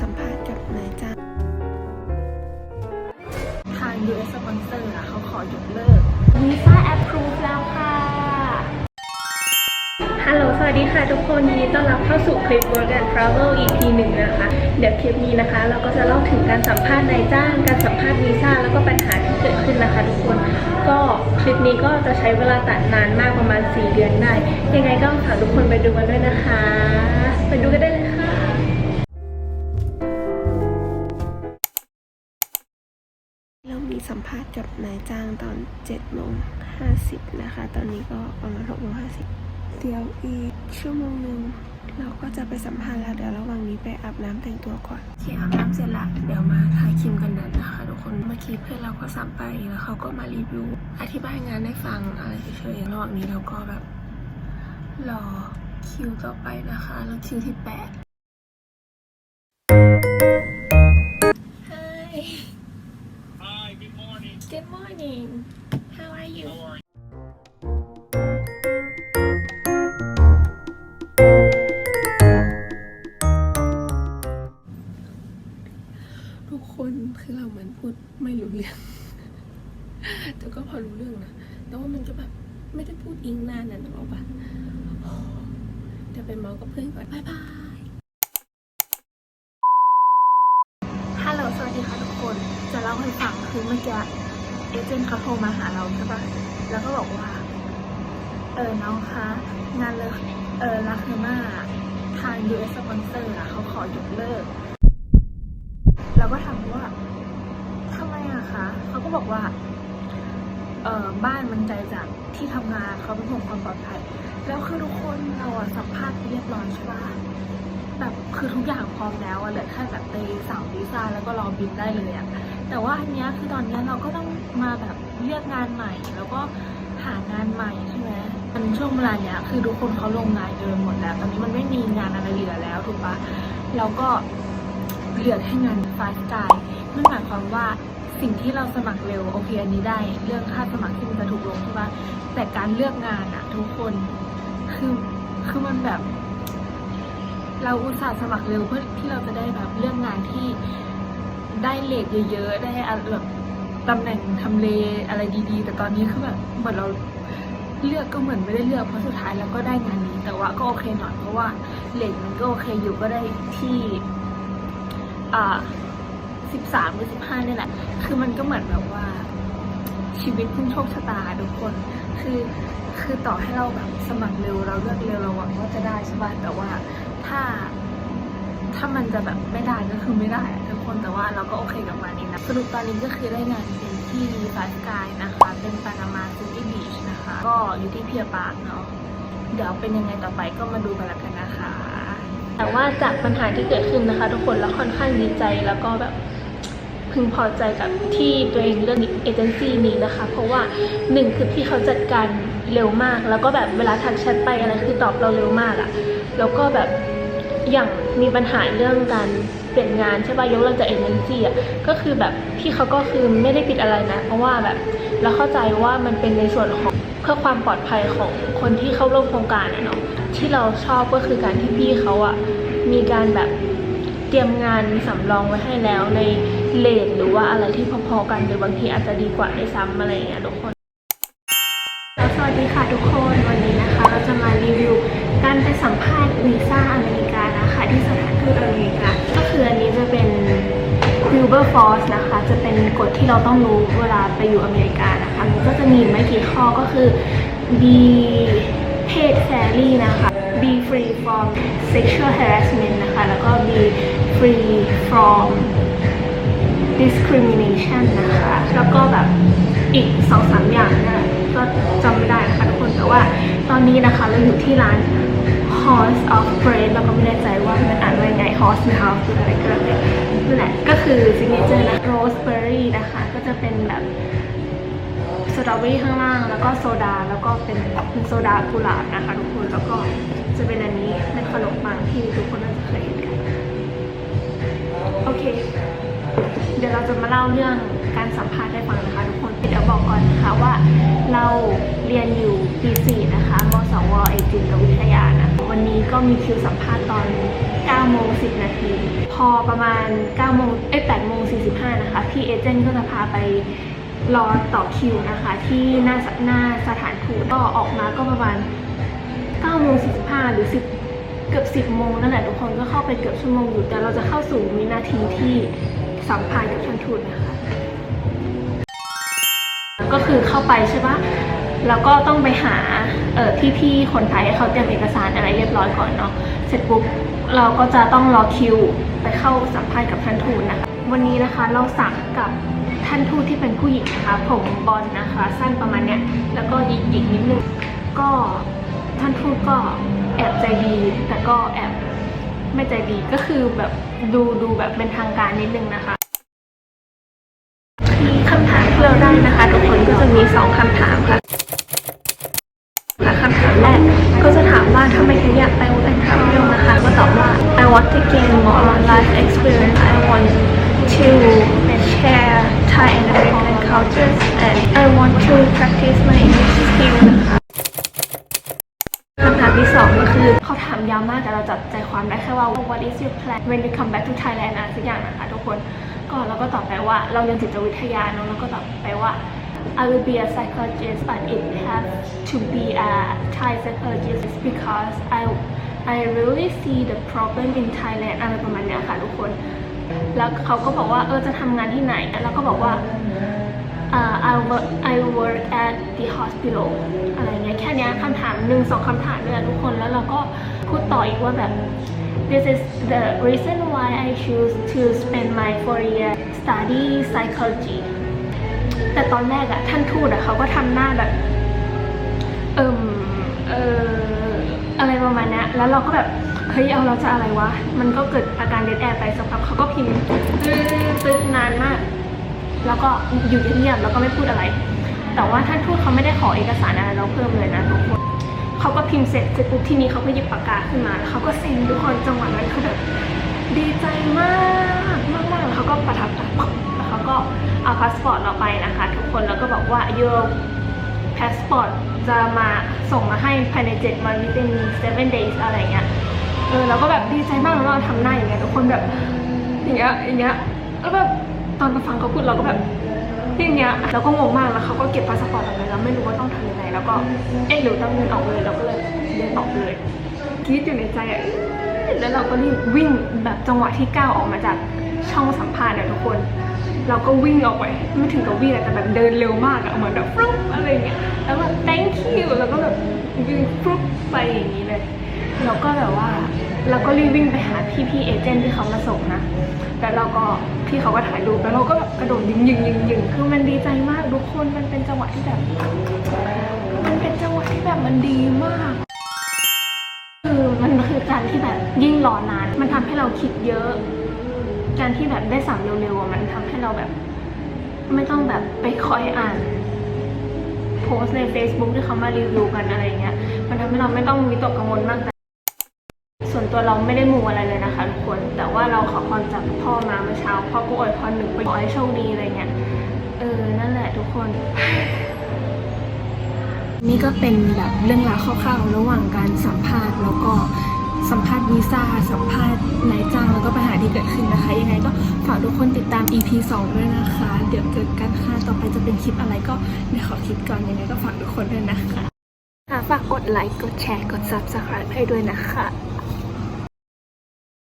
สัมภาษณ์กับนายจ้างทาง US sponsor อะเขาขอยกเลิกวีซ่าแอปพรูฟแล้วค่ะ ฮัลโหล สวัสดีค่ะทุกคนยินดีต้อนรับเข้าสู่คลิป Work and Travel EP หนึ่งนะคะ เดี๋ยวคลิปนี้นะคะ เราก็จะเล่าถึงการสัมภาษณ์นายจ้าง การสัมภาษณ์วีซ่า แล้วก็ปัญหาที่เกิดขึ้นนะคะทุกคน ก็คลิปนี้ก็จะใช้เวลาตัดนานมากประมาณ 4 เดือนได้ ยังไงก็ฝากทุกคนไปดูกันด้วยนะคะ ไปดูกันได้เลย สัมภาษณ์กับนายจ้างตอน7โมง50นะคะ ตอนนี้ก็ประมาณ6โมง50 เดี๋ยวอีกชั่วโมงหนึ่งเราก็จะไปสัมภาษณ์แล้วเดี๋ยวระหว่างนี้ไปอาบน้ำแต่งตัวก่อนโอเคอาบน้ำเสร็จละเดี๋ยวมาทาครีมกันแดดนะคะทุกคนเมื่อกี้เพื่อนเราก็สั่งไปแล้วเขาก็มารีวิว อธิบายงานให้ฟังอะไรเฉยๆระหว่างนี้เราก็แบบรอคิวต่อไปนะคะแล้วคิวที่แปด Hi Hi, good morning. Good morning How are you How are you? ทุกคนคือเราเหมือนพูดไม่รู้เรื่อง แต่ก็พอรู้เรื่องนะ แต่ว่ามันก็แบบไม่ได้พูดอิงนานนะนึกออกปะเดี๋ยวไปเมาส์กับเพื่อนก่อนบายบายฮัลโหลสวัสดีค่ะทุกคน จะเล่าให้ฟังคือเมื่อกี้ เอเจนต์เขาโทรมาหาเราใช่ปะแล้วก็บอกว่า เออน้องคะ งานเลยเออลาคือมาทาง US sponsor อะเขาขอยกเลิก เราก็ถามว่าทำไมอะคะ เขาก็บอกว่า เออบ้านมันไกลจากที่ทำงานเขาเป็นห่วงความปลอดภัย แล้วคือทุกคนเราอะสัมภาษณ์เรียบร้อยใช่ปะแบบคือทุกอย่างพร้อมแล้วอะเหลือแค่แบบไปสั่งวีซ่าแล้วก็รอบินได้เลยอะ แต่ว่าอันเนี้ยคือตอนเนี้ยเราก็ต้องมาแบบเลือกงานใหม่ แล้วก็หางานใหม่ใช่ไหมมันช่วงเวลาเนี้ยคือทุกคนเขาลงงานเยอะหมดแล้ว ตอนนี้มันไม่มีงานอะไรเหลือแล้วถูกปะเราก็เหลือแค่งานไฟสกายนั่นหมายความว่าสิ่งที่เราสมัครเร็วโอเคอันนี้ได้ เรื่องค่าสมัครที่มันจะถูกลงใช่ปะแต่การเลือกงานอะทุกคนคือคือมันแบบ เราอุตส่าห์สมัครเร็วเพื่อที่เราจะได้แบบเรื่องงานที่ ได้เลทเยอะๆ ได้อะแบบตำแหน่งทำเลอะไรดีๆ แต่ตอนนี้คือแบบเหมือนเราเลือกก็เหมือนไม่ได้เลือกเพราะสุดท้ายเราก็ได้งานนี้ แต่ว่าก็โอเคหน่อยเพราะว่าเลทมันก็โอเคอยู่ก็ได้ที่อ่าสิบสามหรือสิบห้านี่แหละ คือมันก็เหมือนแบบว่าชีวิตพุ่งโชคชะตาทุกคน คือคือต่อให้เราแบบสมัครเร็วเราเลือกเร็วเราหวังว่าจะได้ใช่ป่ะแต่ว่าถ้า ถ้ามันจะแบบไม่ได้ก็คือไม่ได้ทุกคนแต่ว่าเราก็โอเคกับมันนี้นะสรุปตอนนี้ก็คือได้งานเป็นที่ฟาสกายนะคะ เป็นปานามาซิตี้บีชนะคะ ก็อยู่ที่เพียปาร์คเนาะเดี๋ยวเป็นยังไงต่อไปก็มาดูกันละกันนะคะ แต่ว่าจากปัญหาที่เกิดขึ้นนะคะ ทุกคนแล้วค่อนข้างดีใจแล้วก็แบบพึงพอใจกับที่ตัวเองเลือกเอเจนซี่นี้นะคะ เพราะว่าหนึ่งคือพี่เขาจัดการเร็วมาก แล้วก็แบบเวลาทักแชทไปอะไรคือตอบเราเร็วมากอะแล้วก็แบบ อย่างมีปัญหาเรื่องการเปลี่ยนงานใช่ป่ะยกเลิกจากเอเจนซี่อะก็คือแบบพี่เขาก็คือไม่ได้ผิดอะไรนะ เพราะว่าแบบเราเข้าใจว่ามันเป็นในส่วนของเพื่อความปลอดภัยของคนที่เข้าร่วมโครงการอะเนาะที่เราชอบก็คือการที่พี่เขาอะมีการแบบเตรียมงานสำรองไว้ให้แล้วในเลทหรือว่าอะไรที่พอๆกันหรือบางทีอาจจะดีกว่าด้วยซ้ำอะไรอย่างเงี้ยทุกคนแล้วสวัสดีค่ะทุกคนวัน การไปสัมภาษณ์วีซ่าอเมริกานะคะที่สถานทูตอเมริกา ก็คืออันนี้จะเป็น Wilberforce นะคะ จะเป็นกฎที่เราต้องรู้เวลาไปอยู่อเมริกานะคะ มันก็จะมีไม่กี่ข้อก็คือ be paid fairly นะคะ be free from sexual harassment นะคะ แล้วก็ be free from discrimination นะคะ แล้วก็แบบอีกสองสามอย่างเนะก็จำไม่ได้นะคะทุกคน แต่ว่าตอนนี้นะคะเราอยู่ที่ร้าน Horse of Bread เราก็ไม่แน่ใจว่ามันอ่านว่ายังไง Horse หรือ House หรืออะไรก็แล้วแต่นั่นแหละก็คือ signature นะ Roseberry นะคะ ก็จะเป็นแบบสตรอเบอรี่ข้างล่าง แล้วก็โซดา แล้วก็เป็นเป็นโซดากุหลาบนะคะทุกคน แล้วก็จะเป็นอันนี้เป็นขนมปังที่ทุกคนน่าจะเคยเห็นกัน โอเค เดี๋ยวเราจะมาเล่าเรื่องการสัมภาษณ์ให้ฟังนะคะทุกคนเดี๋ยวบอกก่อนนะคะว่าเราเรียนอยู่ปี 4 นะคะมสวเอกจิตวิทยานะ นี้ก็มีคิวสัมภาษณ์ตอน9โมง10 นาที พอประมาณ9โมงเอ้ย8โมง45 นะคะ พี่เอเจนต์ก็จะพาไปรอต่อคิวนะคะ ที่หน้าหน้าสถานทูตก็ออกมาก็ประมาณ9โมง45 หรือ 10 เกือบ 10 โมงนั่นแหละทุกคนก็เข้าไปเกือบชั่วโมงอยู่ แต่เราจะเข้าสู่วินาทีที่สัมภาษณ์กับท่านทูตนะคะ ก็คือเข้าไปใช่ปะ แล้วก็ต้องไปหาเอ่อพี่ๆคนไทยให้เขาเตรียมเอกสารอะไรเรียบร้อยก่อนเนาะเสร็จปุ๊บเราก็จะต้องรอคิวไปเข้าสัมภาษณ์กับท่านทูตนะคะ วันนี้นะคะเราสั่งกับท่านทูตที่เป็นผู้หญิงนะคะ ผมบอลนะคะ สั้นประมาณเนี้ยแล้วก็หยิกหยิกๆนิดนึงก็ท่านทูตก็แอบใจดี แต่ก็แอบไม่ใจดีก็คือแบบดูดูแบบเป็นทางการนิดนึงนะคะมีคำถามที่เราได้นะคะ ทุกคนก็จะมีสองคำถามค่ะ ว่า I want to gain more life experience I want to share Thai and American cultures and I want to practice my English skill นะคำถามที่สองก็คือเขาถามยาวมากแต่เราจับใจความได้แค่ว่า what is your plan when you come back to Thailand อะไรสักอย่างนะคะทุกคนก็เราก็ตอบไปว่าเราเรียนจิตวิทยาเนอะเราก็ตอบไปว่า I will be a psychologist but it have to be a Thai psychologist because I I really see the problem in Thailand อะไรประมาณนี้ค่ะทุกคน แล้วเขาก็บอกว่าเออจะทำงานที่ไหน แล้วก็บอกว่าอ่า I work I work at the hospital อะไรเงี้ยแค่นี้คำถามหนึ่งสองคำถามเนี่ยทุกคนแล้วเราก็พูดต่ออีกว่าแบบ This is the reason why I choose to spend my four year study psychology แต่ตอนแรกอะท่านทูตอะเขาก็ทำหน้าแบบ เอิมเออ อะไรประมาณนี้แล้วเราก็แบบเฮ้ยเอาเราจะอะไรวะ มันก็เกิดอาการเดดแอร์ไปสักพักเขาก็พิมพ์ตึ๊ดตึ๊ดนานมาก แล้วก็อยู่เงียบๆแล้วก็ไม่พูดอะไร แต่ว่าท่านทูตเขาไม่ได้ขอเอกสารอะไรเราเพิ่มเลยนะทุกคนเขาก็พิมพ์เสร็จเสร็จปุ๊บทีนี้เขาก็หยิบปากกาขึ้นมาแล้วเขาก็เซ็นทุกคนจังหวะนั้นคือแบบดีใจมากมากมากๆแล้วเขาก็ประทับตาแล้วเขาก็เอาพาสปอร์ตเราไปนะคะ ทุกคนแล้วก็บอกว่า your passport จะมาส่งมาให้ภายใน 7 วัน within 7 days อะไรเงี้ย เออเราก็แบบดีใจมากแล้วเราทำหน้าอย่างเงี้ยทุกคนแบบอย่างเงี้ยอย่างเงี้ยแล้วแบบตอนมาฟังเขาพูดเราก็แบบอย่างเงี้ยเราก็งงมากแล้วเขาก็เก็บพาสปอร์ตเราไปเราไม่รู้ว่าต้องทำยังไงแล้วก็เอ๊ะหรือต้องเดินออกเลยเราก็เลยเดินออกเลยคิดอยู่ในใจอะแล้วเราก็รีบวิ่งแบบจังหวะที่ก้าวออกมาจากช่องสัมภาษณ์อะทุกคน เราก็วิ่งออกไปไม่ถึงกับวิ่งแต่แบบเดินเร็วมากอะเหมือนแบบฟรุ่ง แล้วแบบ thank you แล้วก็แบบวิ่งฟลุ๊ปไปอย่างนี้เลยเราก็แบบว่าเราก็รีบวิ่งไปหาพี่พี่เอเจนต์ที่เขามาส่งนะ แล้วเราก็พี่เขาก็ถ่ายรูปแล้วเราก็แบบกระโดดยิงยิงยิงยิงคือมันดีใจมากทุกคนมันเป็นจังหวะที่แบบ มันเป็นจังหวะที่แบบมันดีมาก คือมันคือการที่แบบยิ่งรอนาน มันทำให้เราคิดเยอะ การที่แบบได้สั่งเร็วๆมันทำให้เราแบบ ไม่ต้องแบบไปคอยอ่าน โพสใน Facebook ที่เขามารีวิวกันอะไรเงี้ย มันทำให้เราไม่ต้องวิตกกังวลมากแต่ส่วนตัวเราไม่ได้มูอะไรเลยนะคะทุกคน แต่ว่าเราขอพรจากพ่อมาเมื่อเช้าพ่อก็อวยพรหนึ่งไปขอให้โชคดีอะไรเงี้ย เออ นั่นแหละทุกคน นี่ก็เป็นแบบเรื่องราวคร่าวๆระหว่างการสัมภาษณ์แล้วก็ วีซ่าสัมภาษณ์นายจ้างแล้วก็ปัญหาที่เกิดขึ้นนะคะ ยังไงก็ฝากทุกคนติดตาม EP 2 ด้วยนะคะ เดี๋ยวเกิดกันค่ะ ต่อไปจะเป็นคลิปอะไรก็เดี๋ยวขอคิดก่อนยังไงก็ฝากทุกคนด้วยนะคะค่ะฝากกดไลค์กดแชร์กด subscribe ให้ด้วยนะคะ